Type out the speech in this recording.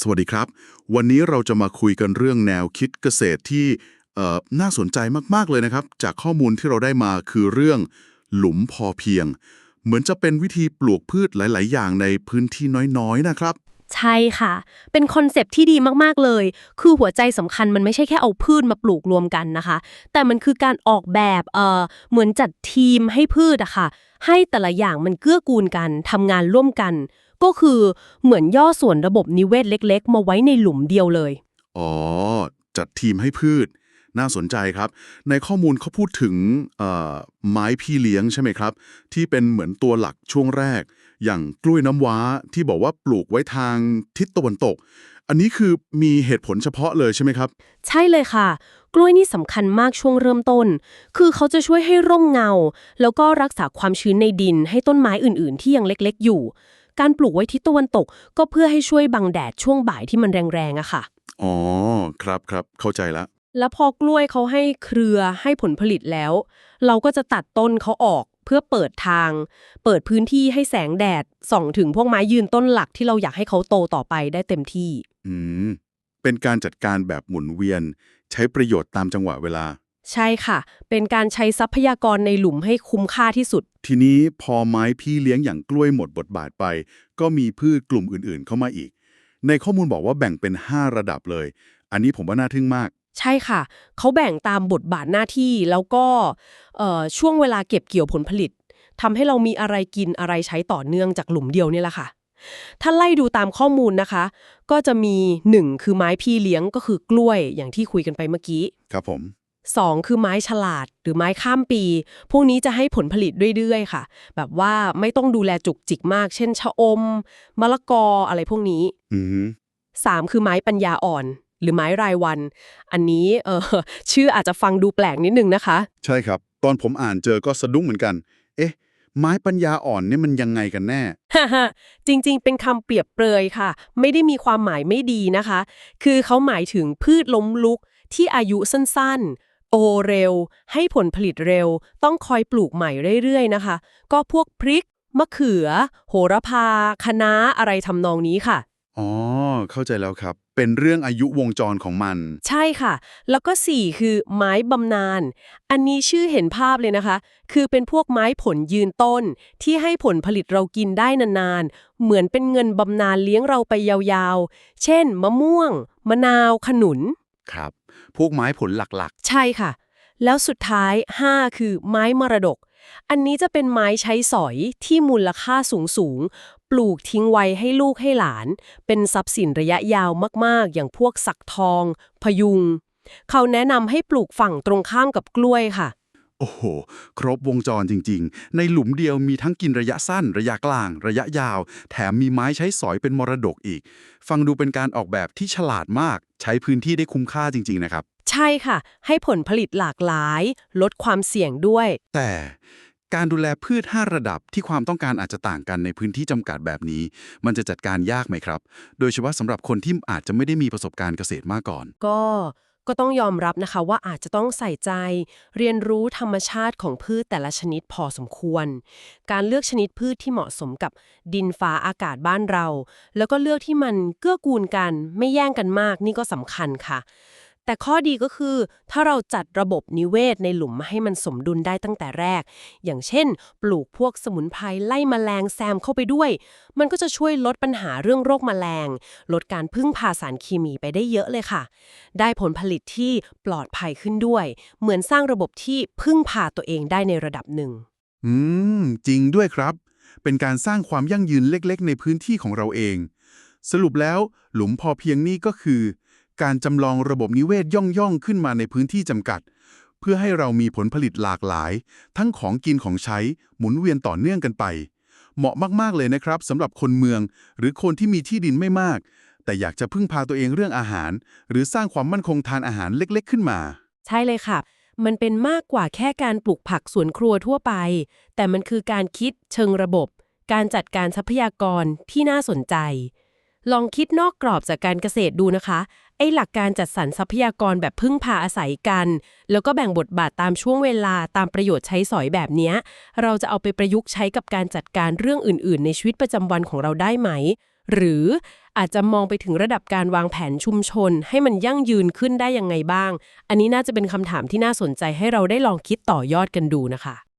สวัสดีครับ วันนี้เราจะมาคุยกันเรื่องแนวคิดเกษตรที่น่าสนใจมาก ๆ เลยนะครับ จากข้อมูลที่เราได้มาคือเรื่องหลุมพอเพียง เหมือนจะเป็นวิธีปลูกพืชหลาย ๆ อย่างในพื้นที่น้อย ๆ นะครับใช่ค่ะ เป็นคอนเซปที่ดีมากๆเลย คือหัวใจสำคัญมันไม่ใช่แค่เอาพืชมาปลูกรวมกันนะคะ แต่มันคือการออกแบบเออเหมือนจัดทีมให้พืชอะค่ะ ให้แต่ละอย่างมันเกื้อกูลกันทำงานร่วมกัน ก็คือเหมือนย่อส่วนระบบนิเวศเล็ก ๆ มาไว้ในหลุมเดียวเลย อ๋อ จัดทีมให้พืช น่าสนใจครับ ในข้อมูลเขาพูดถึงเอ่อไม้พี่เลี้ยงใช่ไหมครับ ที่เป็นเหมือนตัวหลักช่วงแรก อย่างกล้วยน้ำว้าที่บอกว่าปลูกไว้ทางทิศตะวันตก อันนี้คือมีเหตุผลเฉพาะเลยใช่ไหมครับ ใช่เลยค่ะกล้วยนี่สำคัญมากช่วงเริ่มต้น คือเขาจะช่วยให้ร่มเงา แล้วก็รักษาความชื้นในดินให้ต้นไม้อื่น ๆ ที่ยังเล็ก ๆ อยู่ การปลูกไว้ทิศตะวันตก ก็เพื่อให้ช่วยบังแดดช่วงบ่ายที่มันแรงๆอะค่ะ อ๋อ ครับครับเข้าใจละ แล้วพอกล้วยเขาให้เครือให้ผลผลิตแล้ว เราก็จะตัดต้นเขาออกเพื่อเปิดทาง เปิดพื้นที่ให้แสงแดดส่องถึงพวกไม้ยืนต้นหลักที่เราอยากให้เขาโตต่อไปได้เต็มที่ อืม เป็นการจัดการแบบหมุนเวียน ใช้ประโยชน์ตามจังหวะเวลา ใช่ค่ะ เป็นการใช้ทรัพยากรในหลุมให้คุ้มค่าที่สุด ทีนี้พอไม้พี่เลี้ยงอย่างกล้วยหมดบทบาทไป ก็มีพืชกลุ่มอื่นๆ เข้ามาอีก ในข้อมูลบอกว่าแบ่งเป็น 5 ระดับเลย อันนี้ผมว่าน่าทึ่งมาก ใช่ค่ะ เขาแบ่งตามบทบาทหน้าที่แล้วก็เอ่อช่วงเวลาเก็บเกี่ยวผลผลิตทำให้เรามีอะไรกินอะไรใช้ต่อเนื่องจากหลุมเดียวเนี่ยแหละค่ะถ้าไล่ดูตามข้อมูลนะคะ ก็จะมี 1 คือไม้พี่เลี้ยงก็คือกล้วยอย่างที่คุยกันไปเมื่อกี้ ครับผม 2 คือไม้ฉลาดหรือไม้ข้ามปี พวกนี้จะให้ผลผลิตเรื่อยๆ ค่ะ แบบว่าไม่ต้องดูแลจุกจิกมาก เช่นชะอม มะละกออะไรพวกนี้อือฮึ3คือไม้ปัญญาอ่อน หรือไม้รายวัน อันนี้เออชื่ออาจจะฟังดูแปลกนิดนึงนะคะ ใช่ครับ ตอนผมอ่านเจอก็สะดุ้งเหมือนกัน เอ๊ะ ไม้ปัญญาอ่อนเนี่ยมันยังไงกันแน่ จริงๆ เป็นคำเปรียบเปรยค่ะ ไม่ได้มีความหมายไม่ดีนะคะ คือเขาหมายถึงพืชล้มลุกที่อายุสั้นๆ โตเร็ว ให้ผลผลิตเร็ว ต้องคอยปลูกใหม่เรื่อยๆนะคะ ก็พวกพริก มะเขือ โหระพาคะน้าอะไรทำนองนี้ค่ะ อ๋อ เข้าใจแล้วครับ เป็นเรื่องอายุวงจรของมัน ใช่ค่ะ แล้วก็ 4 คือไม้บำนาญ อันนี้ชื่อเห็นภาพเลยนะคะ คือเป็นพวกไม้ผลยืนต้น ที่ให้ผลผลิตเรากินได้นานๆ เหมือนเป็นเงินบำนาญเลี้ยงเราไปยาวๆ เช่น มะม่วง มะนาว ขนุน ครับ พวกไม้ผลหลักๆ ใช่ค่ะ แล้วสุดท้าย 5 คือไม้มรดก อันนี้จะเป็นไม้ใช้สอยที่มูลค่าสูงสูงๆปลูกทิ้งไว้ให้ลูกให้หลาน เป็นทรัพย์สินระยะยาวมากๆ อย่างพวกสักทอง พยุง เขาแนะนำให้ปลูกฝั่งตรงข้ามกับกล้วยค่ะ โอ้โห ครบวงจรจริง ๆ ในหลุมเดียวมีทั้งกินระยะสั้น ระยะกลาง ระยะยาว แถมมีไม้ใช้สอยเป็นมรดกอีก ฟังดูเป็นการออกแบบที่ฉลาดมาก ใช้พื้นที่ได้คุ้มค่าจริง ๆ นะครับ ใช่ค่ะ ให้ผลผลิตหลากหลาย ลดความเสี่ยงด้วย แต่การดูแลพืช 5 ระดับที่ความต้องการอาจจะต่างกันในพื้นที่จำกัดแบบนี้ มันจะจัดการยากไหมครับ โดยเฉพาะสำหรับคนที่อาจจะไม่ได้มีประสบการณ์เกษตรมาก่อน ก็ ก็ต้องยอมรับนะคะว่าอาจจะต้องใส่ใจ เรียนรู้ธรรมชาติของพืชแต่ละชนิดพอสมควร การเลือกชนิดพืชที่เหมาะสมกับดินฟ้าอากาศบ้านเรา แล้วก็เลือกที่มันเกื้อกูลกัน ไม่แย่งกันมากนี่ก็สำคัญค่ะ แต่ข้อดีก็คือ ถ้าเราจัดระบบนิเวศในหลุมให้มันสมดุลได้ตั้งแต่แรก อย่างเช่น ปลูกพวกสมุนไพรไล่แมลงแซมเข้าไปด้วย มันก็จะช่วยลดปัญหาเรื่องโรคแมลง ลดการพึ่งพาสารเคมีไปได้เยอะเลยค่ะ ได้ผลผลิตที่ปลอดภัยขึ้นด้วย เหมือนสร้างระบบที่พึ่งพาตัวเองได้ในระดับหนึ่ง อืม จริงด้วยครับ เป็นการสร้างความยั่งยืนเล็ก ๆ ในพื้นที่ของเราเอง สรุปแล้วหลุมพอเพียงนี่ก็คือ การจำลองระบบนิเวศย่องๆขึ้นมาในพื้นที่จำกัด เพื่อให้เรามีผลผลิตหลากหลาย ทั้งของกินของใช้หมุนเวียนต่อเนื่องกันไป เหมาะมากๆเลยนะครับสำหรับคนเมือง หรือคนที่มีที่ดินไม่มาก แต่อยากจะพึ่งพาตัวเองเรื่องอาหาร หรือสร้างความมั่นคงทานอาหารเล็ก ๆ ขึ้นมา ใช่เลยค่ะ มันเป็นมากกว่าแค่การปลูกผักสวนครัวทั่วไป แต่มันคือการคิดเชิงระบบ การจัดการทรัพยากรที่น่าสนใจลองคิดนอกกรอบจากการเกษตรดูนะคะไอ้หลักการจัดสรรทรัพยากรแบบพึ่งพาอาศัยกัน แล้วก็แบ่งบทบาทตามช่วงเวลาตามประโยชน์ใช้สอยแบบนี้เราจะเอาไปประยุกต์ใช้กับการจัดการเรื่องอื่น ๆ ในชีวิตประจำวันของเราได้ไหม หรืออาจจะมองไปถึงระดับการวางแผนชุมชน ให้มันยั่งยืนขึ้นได้ยังไงบ้าง อันนี้น่าจะเป็นคำถามที่น่าสนใจให้เราได้ลองคิดต่อยอดกันดูนะคะ